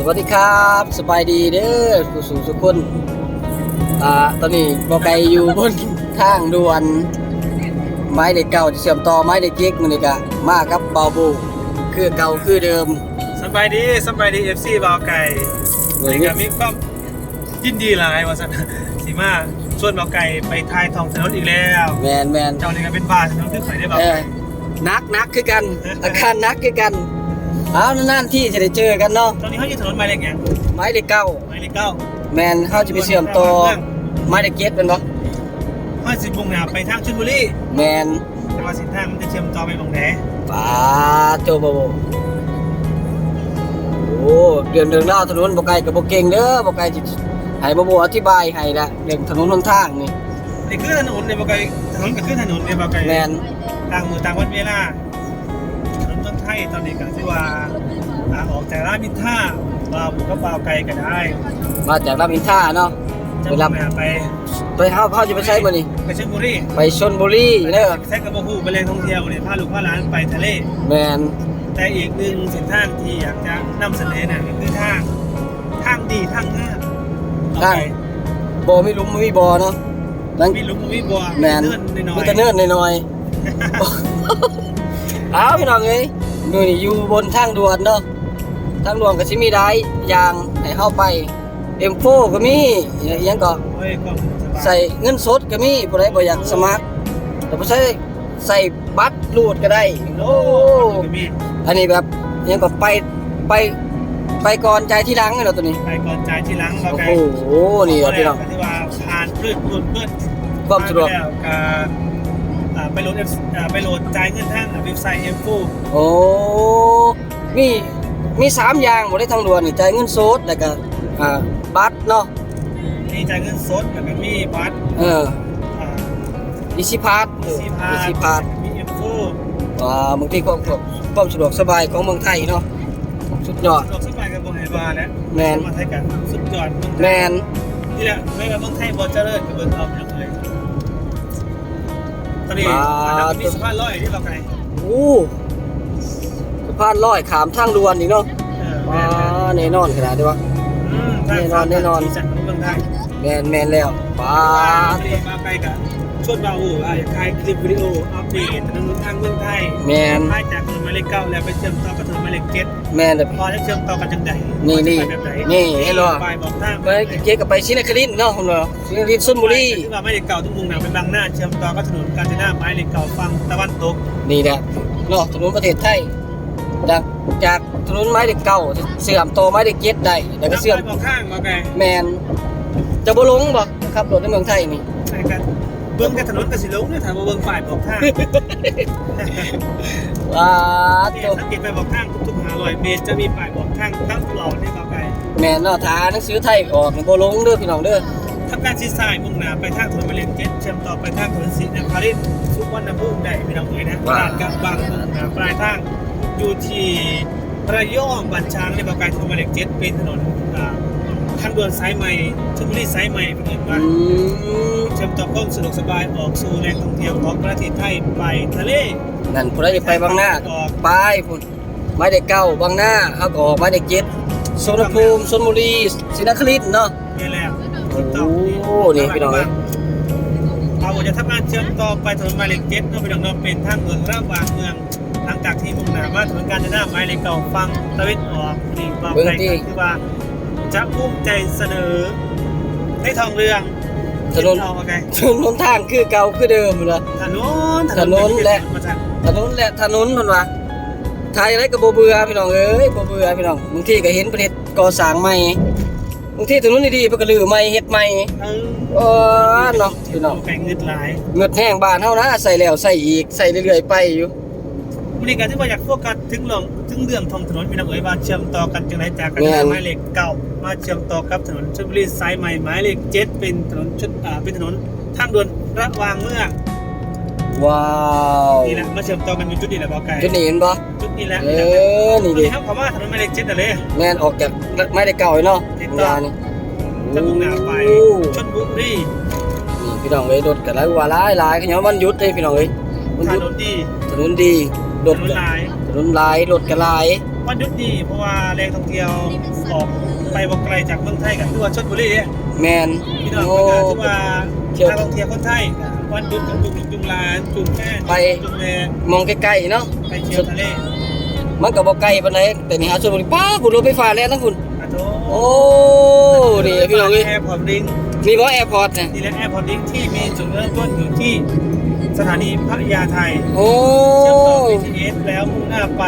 สวัสดีครับสบายดีเด้อผู้สูงสุขคนอ่าตอนนี้บอไกลอยู่บนทางด่วน ไม้เด็กเก่าที่เชื่อมต่อไม้เด็กเก๊กมันนี่กะมากับเบาบูคือเก่าคือเดิมสบายดีสบายดีเอฟซีบาวไก่เหมือนนี่ก็มีความยินดีหลายว่าสันสีมาชวนบาวไก่ไปทายทองถนนอีกแล้วแมนแมนเจ้านี่ก็เป็นบ้าถนนที่ใส่ได้บาวเออไก่นักนักคือกันอาการนักคือกันเอานานๆที่จะได้เจอกันเนาะตอนนี้เขาอยู่ถนนหมายเลขอย่างไม้เด็กเก่าหมายเลขเก้าแมนเขาจะไปเชื่อมต่อไม้เด็กเก๊กเป็นบ่ห้าสิบมุ่งหน้าไปทางชลบุรีแมนแต่ว่าเส้นทางมันจะเชื่อมต่อไปบางแหนป้าโจบโบโอ้เดือนเดือนเล่าวถนนบกไกลกับบกเก่งเด้อบกไกลจิให้บโบอธิบายให้ละเรื่องถนนหนทางนี่นี่คือถนนในบาวไก่ถนนก็คือถนนในบาวไก่แมนต่างมือต่างวันเวลาถนนต้นไทยตอนนี้ก็ที่ว่าอ่าออกจากร้านมินท่าบาวบุกก็บาวไก่ก็ได้มาจากรามอินทราเนาะ จะไปมุ่งรับหน้าไปไปเฮาเขาจะไปใช้บ่นี่ไปชลบุรีไปชลบุรีเด้อใช้กระบอกหูไปเลยท่องเที่ยวเลยพาลูกพาหลานไปทะเล แมนแต่อีกหนึ่งเส้นทางที่อยากจะนำเสนอน่ะก็คือทางทางดีทางง่ายทางบ่มีหลุมมีบ่อเนาะนั่นมีหลุมมีบัวแมนเลื่อนน้อยมีแต่เนินหน่อยๆเอาพี่น้องเอ้ย นู่นนี่อยู่บนทางด่วนเนาะทางด่วนก็สิมีได้ยางให้เฮาไป M4 ก็มีอหยังก็ๆเฮ้ยก็สบายใส่เงินสดก็มีผู้ใดบ่อยากสมัครแต่บ่ใช้ใส่บัตรรูดก็ได้โอ้ก็มีอันนี้แบบอิหยังก็ไปไปไปก่อนใจายที่หลังเนาะตัวนี้ไปก่อนจ่ายทีหลังเราโอ้ไกโหนี่ครับพี่น้องที่ว่าผ่านพืชพืชพืชความสะดวกผ่านไปแล้วการ อ่าไปโหลด F อ่าไปโหลดจ่ายเงินทางเว็บไซต์ M4 โอ้มีมีสามอย่างบ่ได้ทางด่วนนี่จ่ายเงินสดแล้วก็อ่าบัตรเนาะมีจ่ายเงินสดแล้วก็มีบัตรเอออ่าอีซิพาสซีพาอีซิพาสมี M4 ว่าบางทีความความสะดวกสบายของเมืองไทยเนาะสุดยอด ดอกสบายกับบ่ให้ว่าแล้วแม่นมาไทยกันสุดยอดแมน นี่แหละไม่ว่าเมืองไทยบ่เจริญกับเมืองเอาเรื่องเลย ตอนนี้อันนั้นมีสะพานลอยที่เราไกลโอ้สะพานลอยขามทางด่วนอีกเนาะเออว้าแน่นอนขนาดนี้วะอืมทางแน่นอนแน่นอนที่จัดของเมืองไทยแมนแมนแล้วป้าที่มาไกลกันชวนบาอูอะอยากถ่ายคลิปวิดีโออัปเดตถนนทางเมืองไทยแมนถ่ายจากถนนหมายเลขเก้าแล้วไปเชื่อมต่อกับถนนหมายเลขเจ็ด แมนแบบพอจะเชื่อมต่อกันจังใดนี่นี่ไปแบบไหนนี่ให้รอไปบอกทางไปเกี่ยวกับไปชินครินทร์เนาะคุณเนาะชินครินทร์ชลบุรีที่ว่าหมายเลขเก้าทุกมุมหนาเป็นบางหน้าเชื่อมต่อกับถนนกาญจนาหมายเลขเก้าฝั่งตะวันตกนี่แหละเนาะถนนประเทศไทยจากจากถนนไม้เด็กเก่าเสื่อมโตไม้เด็กเจ็ดได้แล้วก็เสื่อมไปบอกข้างมาไกลแมนจะบ่หลงบ่ครับรถในเมืองไทยนี่ใช่กัน เบื้องกับถนนกสิลงเนี่ยถามว่าเบื้องฝ่ายบอกทางว้าเนี่ตัยวสังเกตไปบอกทางทุกๆห้าร้อยเมตรจะมีฝ่ายบอกทางตั้งตลอดในบางไกลแม่นเนาะทาหนังสือไทยออกนี่บ่ลงเด้อพี่น้องเด้อทำการซีสายมุ่งหน้าไปทางถนนหมายเลขเจ็ดเชื่อมต่อไปทางถนนศรีนครินทร์สุวรรณภูมิได้ไม่ต้องเอ่ยนะตลาดกับบางมุ่งหน้าปลายทางอยู่ที่ระยองบัญชางในบางไกลถนนหมายเลขเจ็ดเป็นถนนอ่า ทางด่วนสายใหม่ชลบุรีสายใหม่เป็นต้นอืว่ามเชื่อมต่อความสะดวกสบายออกสู่แหล่งท่องเที่ยวของประเทศไทยไปทะเลนั่นผู้ใดจะไปบางหน้าไปพุ่นไม้เด็กเก่าบางหน้าเฮาก็ออกไม้เด็กเจ็ดสวนภูมิชลบุรีศรีนครินทร์เนาะนี่แหละโอ้นี่พี่น้องเอ้ยเราจะทำงานเชื่อมต่อไปถนนหมายเลขเจ็ดเนาะพี่น้องเนาะเป็นทางเมืองระหว่างเมืองหลังจากที่มุ่งหน้ามาถนนกาญจนาหมายเลขเก่าฟังตะเวนออกนี่บอกไปก็คือว่า จะภูมิใจเสนอให้ทองเรืองถนน ทองมาไงถนนทางคือเก่าคือเดิมเนาะถนนถนนและ มาจากถนนและถนนเพิ่นว่าไทยอะไรก็บ่เบื่อพี่น้องเอ้ยบ่เบื่อพี่น้องบางทีก็เห็นประเทศก่อสร้างใหม่บางทีถนนดีๆเพิ่นก็ลื้อใหม่เฮ็ดใหม่เออเออเนาะพี่น้องแบ่งเงินหลาย เงือดแห้งบ้านเฮานะใส่แล้วใส่อีกใส่เรื่อยๆไปอยู่ บริการที่ว่าอยากโฟกัสถึงเรื่องถึงเรื่องทองถนนพี่น้องเอ๋ยว่าเชื่อมต่อกันจังไรจากกันหมายเลขเก่ามาเชื่อมต่อกับถนนชลบุรีสายใหม่หมายเลขเจ็ดเป็นถนนชุดอ่าเป็นถนนทางด่วนระหว่างเมืองว้าวนี่แหละมาเชื่อมต่อกันอยู่จุดนี้แหละบอกไก่จุดนี้เห็นบ่จุดนี้แหละเออนี่นี่ดิครับคำว่าถนนหมายเลขเจ็ดอะไรแม่นออกจากไม้ได้เก่าเนาะติดต่อยานี่จะมุ่งหน้าไปโอ้ชลบุรีนี่พี่น้องเอ้ยรถก็หลายว่าหลายหลายขยันวันหยุดเด้พี่น้องเอ้ยวันถหยุดนนดีถนนดี รถถนนก็หลายถนนหลายรถก็หลายบวันหยุดดีเพราะว่าแรงท่องเที่ยวออกไปบ่ไกลจากเมืองไทยกับตัวชลบุรีเนี่ยแมนพี่น้องโอ้เป็นการที่ว่านักท่องเที่ยวคนไทยวันหยุดกับจุงจุงลานจุงแค่จุงแม่มองใกล้ๆเนาะไปเที่ยวทะเลมันก็บ่ไกลปานใดแต่นี่หาชลบุรีป้าคุณรถไฟฟ้าแล้วทั้งคุณอะโถโอ้นี่พี่น้องเอ้ยแอร์พอร์ตลิงนี่บ่แอร์พอร์ตนะดีแลนด์แอร์พอร์ตลิงที่มีจุดเริ่มต้นอยู่ที่ สถานีพัทยาไทยโอ้เชื่อมต่อ BTS แล้วมุ่งหน้าไป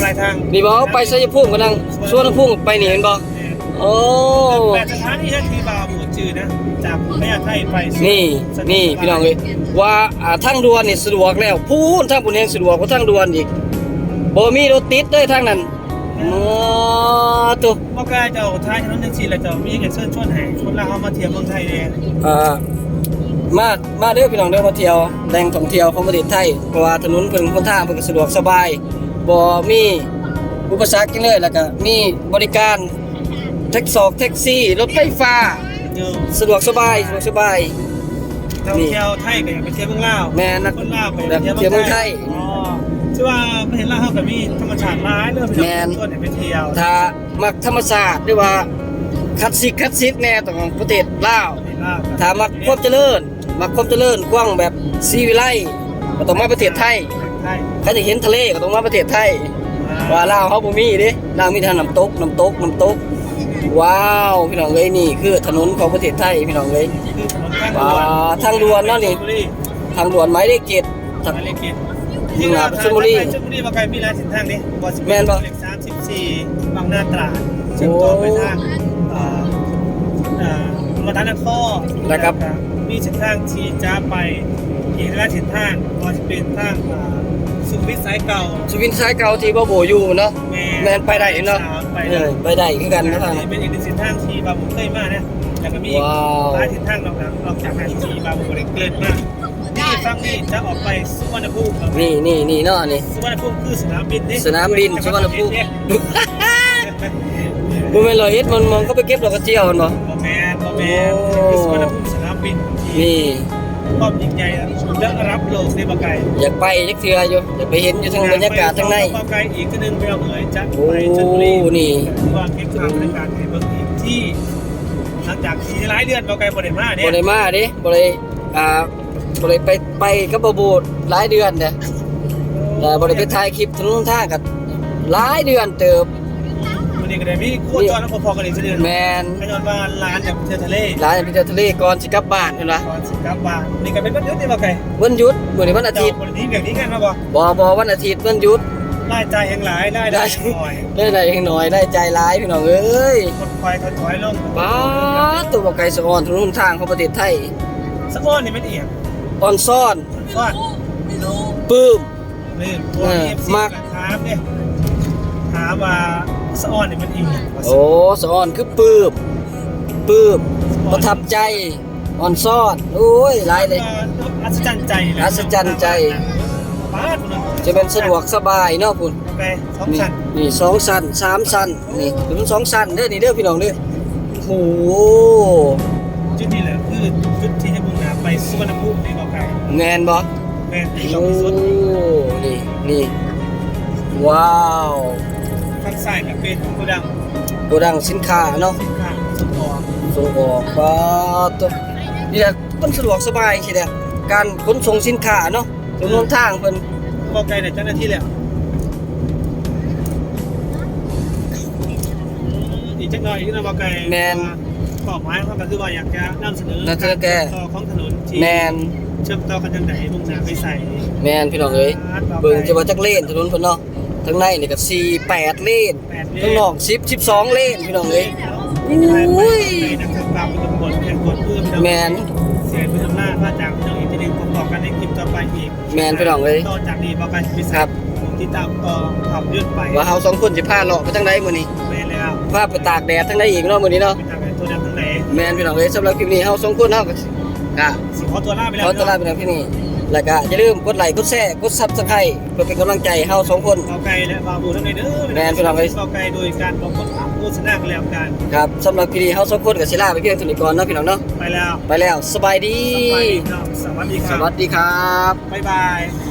ปลายทางนี่บ่ไปชัยภูมิกันนังสวนภูมิไปนี่เห็นบ่โอ้แปดสถานีนั่นคือบาวหมูจือนะจากพัทยาไทยไปสู่นี่สถานี่พี่น้องเอ้ยว่าอ่าทางด่วนนี่สะดวกแล้วพูนทางปุ่นแห่งสะดวกกว่าทางด่วนอีกบ่มีรถติดเด้อทางนั้นอ๋อตัวบอกกาจะเอาท้ายถนนจังซี่แล้วจะมีอย่างเชิญชวนให้คนลาวเฮามาเที่ยวเมืองไทยแน่อ่า มามาเด้อพี่น้องเด้อมาเที่ยวแหล่งท่องเที่ยวของประเทศไทยเพราะว่าถนนเพิ่นคนทางเพิ่นก็สะดวกสบายบ่มีอุปสรรคจังเลยแล้วก็มีบริการแท็กซอกแท็กซี่รถไฟฟ้าเดี๋ยวสะดวกสบายสะดวกสบายท่องเที่ยวไทยก็อยากไปเที่ยวเมืองลาวแม่นักคนลาวก็แบอยาบกไปเที่เที่ยยววเมืเมือองงไทไทยยอ๋อชื่อว่าไม่เห็นลาวเฮาก็มีธรรมชาติหลายเด้อพี่น้องแม่นชวนให้ไปเที่ยวถ้ามักธรรมศาสตร์หรือว่าคัดซิกคัดซิกแน่ต้องประเทศลาวเห็นลาวถ้ามักความเจริญ มักความเจริญกว้างแบบซีวิไลก็ต้องมาประเทศไทยไทยถ้าจะเห็นทะเลก็ต้องมาประเทศไทย ว่าลาวเขาบ่มีเด้ลาวมีทางน้ำตกน้ำตกน้ำตก ว้าวพี่น้องเอ้ยนี่คือถนนของประเทศไทยพี่น้องเอ้ยคือถนนว้าทางด่วนเนาะนี่ทางด่วนหมายเลขเจ็ดทางเลขเจ็ดที่มาชลบุรีชลบุรีมาไกลมีหลายเส้นทางนี่บ่สิแม่นบ่เลข34บางนาตราดเชื่อมต่อไปทางเอ่อเอ่อมาทางนครนะครับ มีเส้นทางที่จะไปอีกหลายเส้นทางบ่สิเป็นทางเอ่อสุขุมวิทสายเก่าสุวินทรายเก่าที่บ่โบอยู่เนาะแม่แม่นไปได้เนาะไปเอได้อไปได้คือกันนะทางนี่เป็นอีกหนึ่งเส้นทางที่บางบุเคยมาเนี่ยแล้วก็มีว้าว หลายเส้นทางนอกจากนอกจากนั้นที่บางบุเกิดมากนี่ฟังนี่จะออกไปสุวรรณภูมิครับนี่นี่นี่เนาะนี่ สุวรรณภูมิคือสนามบินนี่สนามบินสุวรรณภูมิเนี่ยบ่แม่นร้อยเอ็ดมันมันก็ไปเก็บดอกกระเจียวมันบ่โมแมนโมแมนคือสุวรรณภูมิสนามบินที่ นี่ ความยิ่งใหญ่และรับโลกในบางไกลอยากไปจักเทื่ออยู่อยากไปเห็นอยู่ทั้งบรรยากาศทั้งในบางไกลอีกก็นึงไปเอาเหนื่อยจะโอ้ไปชลบุรีนี่วางเก็บภาพบรรยากาศในเมืองอีกที่หลังจากที่หลายเดือนบางไกลบ่ได้มาเนี่บ่ยได้มาเด้บ่ได้อ่าบ่ได้ไปไปกับบ่บูดหลายเดือนเด้แล้วบ่ได้ไปถ่ายคลิปถนนทางกันหลายเดือนเติบวั นนี้ก็ได้มีโคจรแล้วพอๆกันอีกเดือนแมนไปนอนบ้านร้านจากเที่ยวทะเลหลายไปเที่ยวทะเลก่อนสิกลับบ้านพุ่นล่ะก่อนสิครับบ้านนี่ก็เป็นวันหยุดนี่บางไกลวันหยุดมื้อนี้วันอาทิตย์วันนี้แบบนี้กันมาบ่บ่บ่วันอาทิตย์วันหยุดรายจ่ายแห่งหลายรายได้แห่งน้อยได้ได้เพียงน้อยได้ใจร้ายพี่น้องเอ้ยคนควายคนถอยลงป๊าดตัวบ่ไกลสะออนถนนทางของประเทศไทยสะอ้อนนี่ไม่เอียงออนซ่อนฟาดปื้มนี่ตัวเออเอฟซีมักถามเนี่ยถามว่า สะอ้อนนี่มันเอียงโอ้สะออนคือปื้มปื้มประทับใจออนซ่อนโอ้ยหลายเลย อัศจรรย์ใจเลยอัศจรรย์ใจป้าดพุ่นจะเป็นสะดวกสบายเนาะคุณโอเคสองนี่ชั้นนี่สองสันสามสันนี่ถึงสองสันเด้อนี่เด้อพี่น้องเด้อโอ้โหจุดนี้แหละคือจุดที่จะมุ่งหน้าไปสุวรรณภูมิในเกาะไก่แมนบ่แม่นที่โอ้ที่สุดนี่นี่ว้าวทางซ้ายก็เป็นโกดังโกดังสินค้าเนาะสินค้าส่งออกส่งออกปาตัวนี่แหละมันสะดวกสบายใช่ไหมการขนส่งสินค้าเนาะถนนทางเพิ่นเกาะไก่เนี่ยเจ้าหน้าที่แล้วอีกจักหน่อยที่เราเกาะไก่ขอบไม้เขาก็คือว่าอยากจะนำเสนอการต่อของถนนที่แมนเชื่อมต่อกันจังไหนมุ่งหน้าไปใส่แมนพี่น้องเอ้ยเบิ่งจะว่าจักเลนถนนเพิ่นเนาะ ทั้งในนี่ก็4 8เลนแปดเลข้างนอก10 12เลนพี่น้องเอ้ยอุ้ยนักศึกษาเป็นคนเป็นคนเพื่อแมนเสียเป็นอำนาจมาจากพี่น้องอีกทีหนึงผมบอกกันในคลิปต่อไปอีกแม่นพี่น้องเอ้ยต่อจากนี้บอกกันพิคเศรัษบติดตามต่อขับยืดไปว่าเฮาสองคนสิพาเลาะไปทางใดมื้อนี้ไปแล้วพาไปตากแดดทางใดอีกเนาะมื้อนี้เนาะไปทางไหนตัวดำทางไหนแมนพี่น้องเอ้ยสำหรับคลิปนี้เฮาสองคนเฮาก็ก็สิขอตัวลาไปแล้วขอต้อนรับพี่น้องที่นี่ แล้วก็อย่าลืมกดไลค์กดแชร์กด Subscribe เพื่อเป็นกำลังใจให้เฮาสองคนเกาไก่และบาบูทั้งในเด้อแม่นพี่น้องเอ้ยเกาไก่โดยการบอกคนถามโฆษณากันแล้วกันครับสำหรับคลิปนี้เฮาสองคนก็สิลาไปเพียงเท่านี้ก่อนเนาะพี่น้องเนาะไปแล้วไปแล้วสบายดีไปครับสวัสดีคสรับวัสดีครับบ๊ายบาย